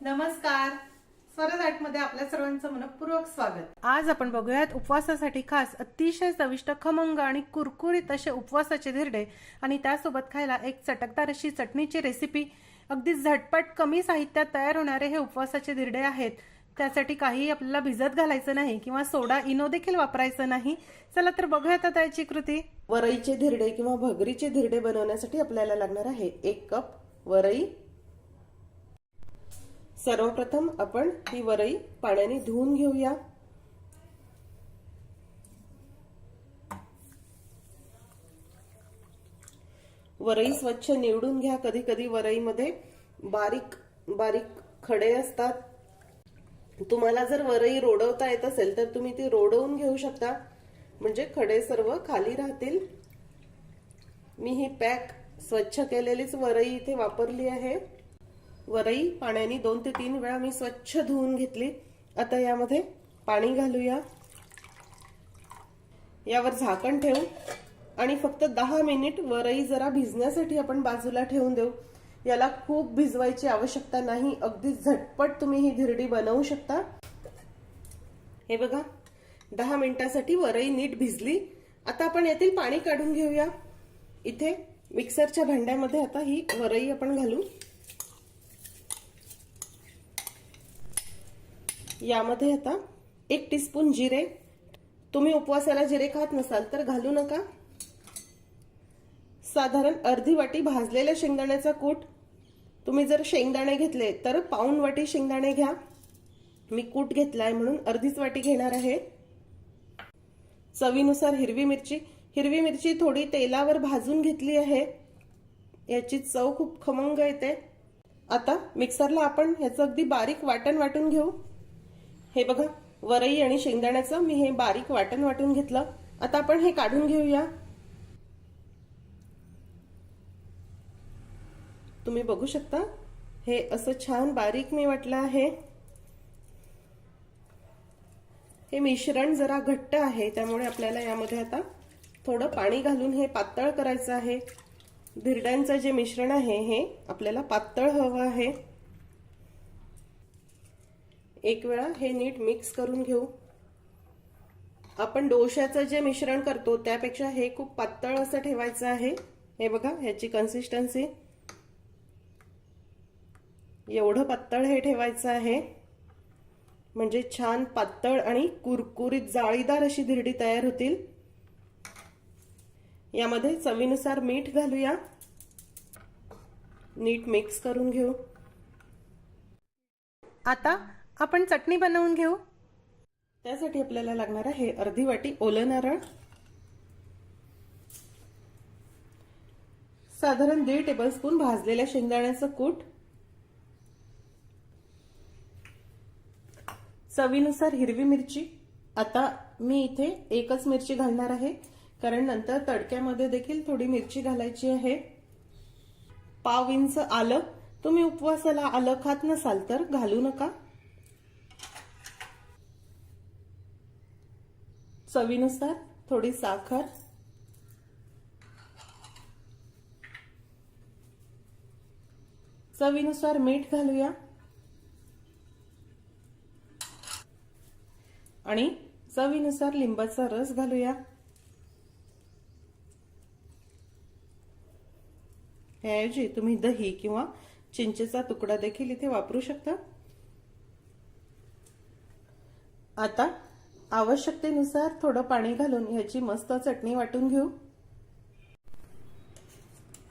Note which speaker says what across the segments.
Speaker 1: नमस्कार. स्वरजाटमध्ये आपल्या सर्वांचं मनपूर्वक स्वागत. आज आपण बघूयात उपवासासाठी खास अतिशय चविष्ट खमंग आणि कुरकुरीत असे उपवासाचे धिरडे आणि त्यासोबत खायला एक चटकदार अशी चटणीची रेसिपी अगदी झटपट कमी साहित्यात तयार होणारे हे उपवासाचे धिरडे आहेत. त्यासाठी काही आपल्याला भिजत घालायचं नाही किंवा सोडा इनो देखील वापरायचं नाही. चला तर बघूयात आता याची कृती.
Speaker 2: वरईचे धिरडे किंवा भगरीचे धिरडे बनवण्यासाठी आपल्याला लागणार आहे एक कप वरई सर्वप्रथम आपण ही वरई पाण्याने धुवून घेऊया. वरई स्वच्छ निवडून घ्या. कधी कधी वरईमध्ये बारीक बारीक खडे असतात. तुम्हाला जर वरई रोडवता येत असेल तर तुम्ही ती रोडवून घेऊ शकता. म्हणजे खडे सर्व खाली राहतील. मी ही पॅक स्वच्छ केलेलीच वरई इथे वापरली आहे. वरई पाण्याने दोन ते तीन वेळा मी स्वच्छ धुवून घेतली. आता यामध्ये पाणी घालूया. यावर झाकण ठेवू. आणि फक्त दहा मिनिट वरई जरा भिजण्यासाठी आपण बाजूला ठेवून देऊ. याला खूप भिजवायची आवश्यकता नाही. अगदी झटपट तुम्ही ही धिरडी बनवू शकता. हे बघा दहा मिनिटासाठी वरई नीट भिजली. आता आपण यातील पाणी काढून घेऊया. इथे मिक्सरच्या भांड्यामध्ये आता ही वरई आपण घालू. यामध्ये आता एक टीस्पून जिरे. तुम्ही उपवासाला जिरे खात नसाल तर घालू नका. साधारण अर्धी वाटी भाजलेल्या शेंगदाण्याचा कूट. तुम्ही जर शेंगदाणे घेतले तर पाऊन वाटी शेंगदाणे घ्या. मी कूट घेतलाय म्हणून अर्धीच वाटी घेणार आहे. चवीनुसार हिरवी मिरची. हिरवी मिरची थोडी तेलावर भाजून घेतली आहे. याची चव खूप खमंग येते. आता मिक्सरला आपण ह्याचं अगदी बारीक वाटण वाटून घेऊ. हे बघा वरई आणि शेंगदाण्याचं मी हे बारीक वाटण वाटून घेतलं. आता आपण हे काढून घेऊया. तुम्ही बघू शकता हे असं छान बारीक मी वाटलं आहे. हे मिश्रण जरा घट्ट आहे त्यामुळे आपल्याला यामध्ये आता थोडं पाणी घालून हे पातळ करायचं आहे. धिरड्यांचं जे मिश्रण आहे हे आपल्याला पातळ हवं आहे. एक वेळा हे नीट मिक्स करून घेऊ. आपण डोश्याचं जे मिश्रण करतो त्यापेक्षा हे खूप पातळ असं ठेवायचं आहे. हे बघा ह्याची कन्सिस्टन्सी एवढं पातळ हे ठेवायचं आहे. म्हणजे छान पातळ आणि कुरकुरीत जाळीदार अशी धिरडी तयार होतील. यामध्ये चवीनुसार मीठ घालूया. नीट मिक्स करून घेऊ.
Speaker 1: आता आपण चटणी बनवून घेऊ.
Speaker 2: त्यासाठी आपल्याला लागणार आहे अर्धी वाटी ओलं नारळ. साधारण दीड टेबलस्पून भाजलेल्या शेंगदाण्याचं कूट. चवीनुसार हिरवी मिरची. आता मी इथे एकच मिरची घालणार आहे कारण नंतर तडक्यामध्ये देखील थोडी मिरची घालायची आहे. पाव इंच आलं. तुम्ही उपवासाला आलं खात नसाल तर घालू नका. चवीनुसार थोडी साखर. चवीनुसार मीठ घालूया. आणि चवीनुसार लिंबाचा रस घालूया. याऐवजी तुम्ही दही किंवा चिंचेचा तुकडा देखील इथे वापरू शकता. आता आवश्यकतेनुसार थोडं पाणी घालून ह्याची मस्त चटणी वाटून घेऊ.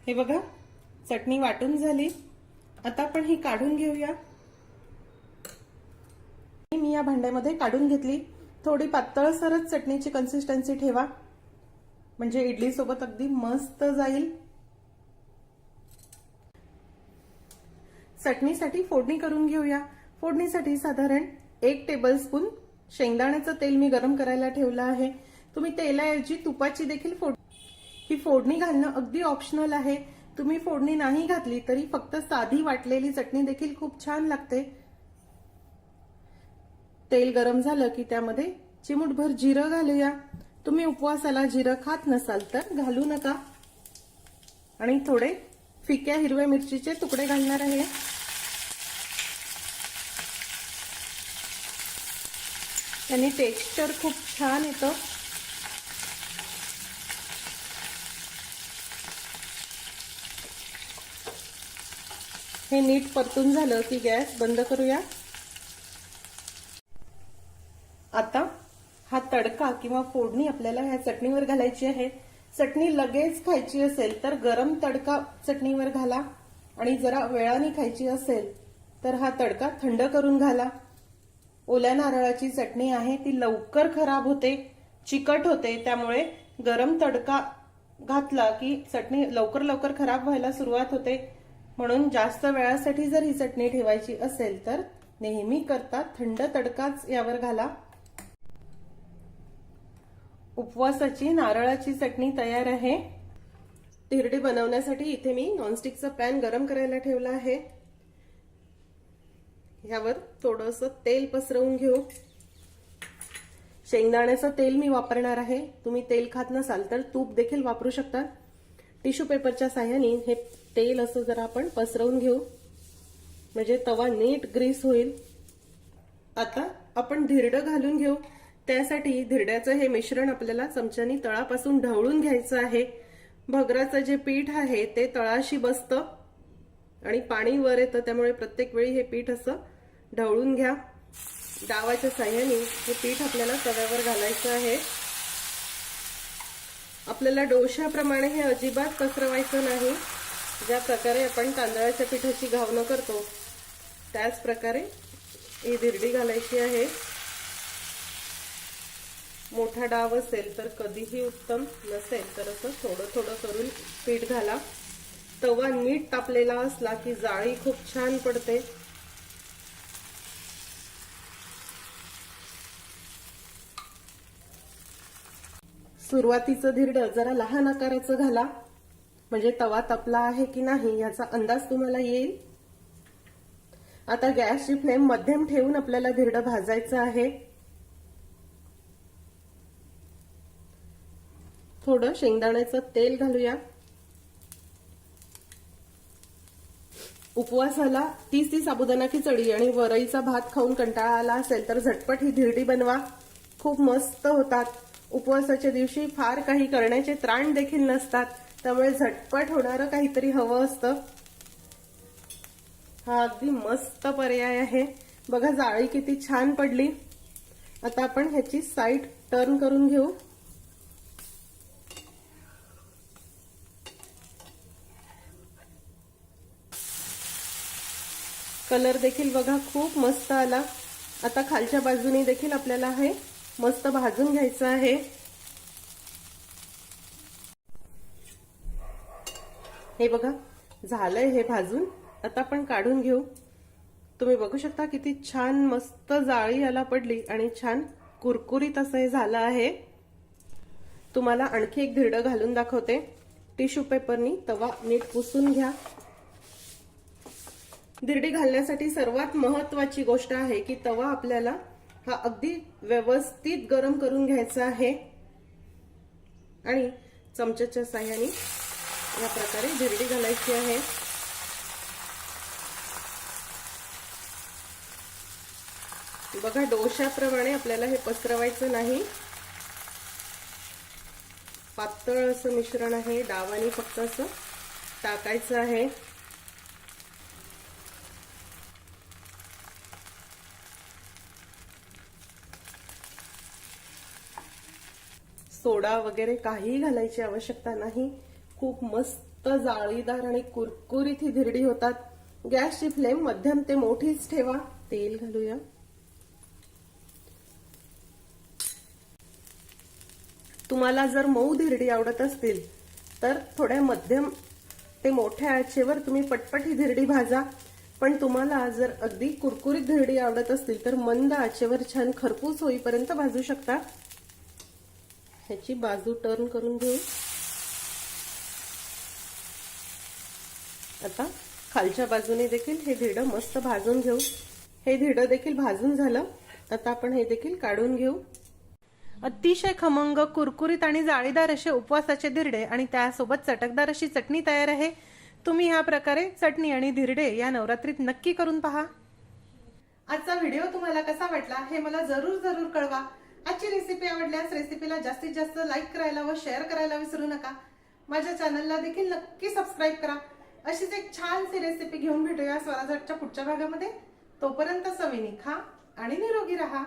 Speaker 2: हे बघा चटणी वाटून झाली. आता आपण ही काढून घेऊया. मी या भांड्यामध्ये काढून घेतली. थोडी पातळसरच चटणीची कन्सिस्टन्सी ठेवा. म्हणजे इडली सोबत अगदी मस्त जाईल. चटणीसाठी फोडणी करून घेऊया. फोडणीसाठी साधारण एक टेबलस्पून शेंगदाण्याचं तेल मी गरम करायला ठेवलं आहे. तुम्ही तेलाऐवजी तुपाची देखील फोड ही फोडणी घालणं अगदी ऑप्शनल आहे. तुम्ही फोडणी नाही घातली तरी फक्त साधी वाटलेली चटणी देखील खूप छान लागते. तेल गरम झालं की त्यामध्ये चिमूटभर जिरं घालूया. तुम्ही उपवासाला जिरं खात नसाल तर घालू नका. आणि थोडे फिक्या हिरव्या मिरचीचे तुकडे घालणार आहे.
Speaker 1: त्यांनी टेक्स्चर खूप छान येतं. हे नीट परतून झालं की गॅस बंद करूया. आता हा तडका किंवा फोडणी आपल्याला ह्या चटणीवर घालायची आहे. चटणी लगेच खायची असेल तर गरम तडका चटणीवर घाला. आणि जरा वेळाने खायची असेल तर हा तडका थंड करून घाला. ओल्या नारळाची चटणी आहे ती लवकर खराब होते चिकट होते त्यामुळे गरम तडका घातला की चटणी लवकर लवकर खराब व्हायला सुरुवात होते. म्हणून जास्त वेळासाठी जर ही चटणी ठेवायची असेल तर नेहमी करता थंड तडकाच यावर घाला. उपवासाची नारळाची चटणी तयार आहे. तिरडी बनवण्यासाठी इथे मी नॉनस्टिकचा पॅन गरम करायला ठेवला आहे. ह्यावर थोडंसं तेल पसरवून घेऊ. शेंगदाण्याचं तेल मी वापरणार आहे. तुम्ही तेल खात नसाल तर तूप देखील वापरू शकता. टिश्यू पेपरच्या साह्याने हे तेल असं जरा आपण पसरवून घेऊ. म्हणजे तवा नीट ग्रीस होईल. आता आपण धिरडं घालून घेऊ. त्यासाठी धिरड्याचं हे मिश्रण आपल्याला चमच्यानी तळापासून ढवळून घ्यायचं आहे. भगराचं जे पीठ आहे ते तळाशी बसतं आणि पाणी वर येतं त्यामुळे प्रत्येक वेळी हे पीठ असं ढवळून घ्या. डावाच्या साह्याने हे पीठ आपल्याला तव्यावर घालायचं आहे. आपल्याला डोशाप्रमाणे हे अजिबात पसरवायचं नाही. ज्या प्रकारे आपण तांदळाच्या पिठाची घावणं करतो त्याच प्रकारे ही धिरडी घालायची आहे. मोठा डाव असेल तर कधीही उत्तम नसेल तर असं थोडं थोडं करून पीठ घाला. तवा नीट तापलेला असला की जाळी खूप छान पडते. सुरुवातीचं धिरडं जरा लहान आकाराचं घाला. म्हणजे तवा तपला आहे की नाही याचा अंदाज तुम्हाला येईल. आता गॅसची फ्लेम मध्यम ठेवून आपल्याला धिरड भाजायचं आहे. थोडं शेंगदाण्याचं तेल घालूया. उपवासाला तीस ती साबुदाणा खिचडी आणि वरईचा भात खाऊन कंटाळा आला असेल तर झटपट ही धिरडी बनवा. खूप मस्त होतात. उपवासाच्या दिवशी फार काही करण्याचे त्राण देखील नसतात. त्यामुळे झटपट होणारं काहीतरी हवं असतं. हा अगदी मस्त पर्याय आहे. बघा जाळी किती छान पडली. आता आपण ह्याची साईड टर्न करून घेऊ. कलर देखील बघा खूप मस्त आला. आता खालच्या बाजूने देखील आपल्याला हे मस्त भाजून घ्यायचं आहे. हे बघा झालंय हे भाजून. आता आपण काढून घेऊ. तुम्ही बघू शकता किती छान मस्त जाळी याला पडली आणि छान कुरकुरीत असं हे झालं आहे. तुम्हाला आणखी एक धिरडं घालून दाखवते. टिश्यू पेपरनी तवा नीट पुसून घ्या. धिरडी घालण्यासाठी सर्वात महत्वाची गोष्ट आहे की तवा आपल्याला हा अगदी व्यवस्थित गरम करून घ्यायचा आहे. आणि चमच्याच्या साह्याने या प्रकारे जिरडी घालायची आहे. बघा डोशाप्रमाणे आपल्याला हे पसरवायचं नाही. पातळ असं मिश्रण आहे डावाने फक्त असं टाकायचं आहे. सोडा वगैरे काहीही घालायची आवश्यकता नाही. खूप मस्त जाळीदार आणि कुरकुरीत ही धिरडी होतात. गॅसची फ्लेम मध्यम ते मोठीच ठेवा. तेल घालूया. तुम्हाला जर मऊ धिरडी आवडत असतील तर थोड्या मध्यम ते मोठ्या आचेवर तुम्ही पटपट ही धिरडी भाजा. पण तुम्हाला जर अगदी कुरकुरीत धिरडी आवडत असतील तर मंद आचेवर छान खरपूस होईपर्यंत भाजू शकता. ह्याची बाजू टर्न करून घेऊ. आता खालच्या बाजूने देखील हे धिडं मस्त भाजून घेऊ. हे धिरडं देखील भाजून झालं. आता आपण हे देखील काढून घेऊ. अतिशय खमंग कुरकुरीत आणि जाळीदार असे उपवासाचे धिरडे आणि त्यासोबत चटकदार अशी चटणी तयार आहे. तुम्ही ह्या प्रकारे चटणी आणि धिरडे या नवरात्रीत नक्की करून पहा. आजचा व्हिडिओ तुम्हाला कसा वाटला हे मला जरूर जरूर कळवा. आजची रेसिपी आवडल्यास रेसिपीला जास्तीत जास्त लाईक करायला व शेअर करायला विसरू नका. माझ्या चॅनलला देखील नक्की सबस्क्राईब करा. अशीच एक छानशी रेसिपी घेऊन भेटूया स्वराजच्या पुढच्या भागामध्ये. तोपर्यंत सविनी खा आणि निरोगी राहा.